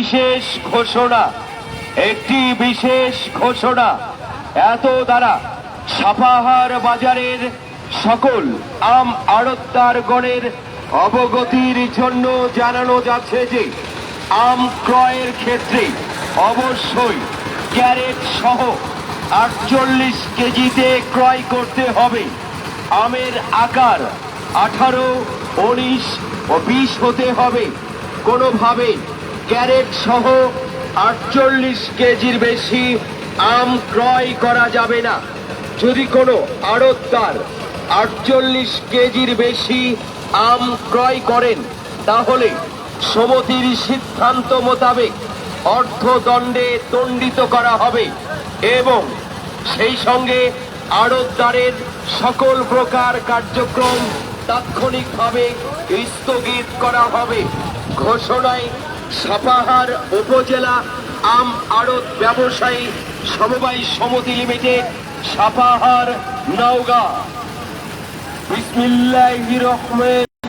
বিশেষ ঘোষণা, একটি বিশেষ ঘোষণা। এত দ্বারা সাপাহার বাজারের সকল আম আড়তদারগণের অবগতির জন্য জানানো যাচ্ছে যে, আম ক্রয়ের ক্ষেত্রে অবশ্যই ক্যারেট সহ আটচল্লিশ কেজিতে ক্রয় করতে হবে। আমের আকার আঠারো, উনিশ ও বিশ হতে হবে। কোনোভাবে ক্যারেট সহ আটচল্লিশ কেজির বেশি আম ক্রয় করা যাবে না। যদি কোনো আড়তদার আটচল্লিশ কেজির বেশি আম ক্রয় করেন, তাহলে সমিতির সিদ্ধান্ত মোতাবেক অর্থদণ্ডে দণ্ডিত করা হবে এবং সেই সঙ্গে আড়তদারের সকল প্রকার কার্যক্রম তাৎক্ষণিকভাবে স্থগিত করা হবে। ঘোষণায় সাপাহার উপজেলা আম আড়ত ব্যবসায়ী সমবায় সমিতি লিমিটেড সাপাহার নওগাঁ। বিসমিল্লাহির রহমান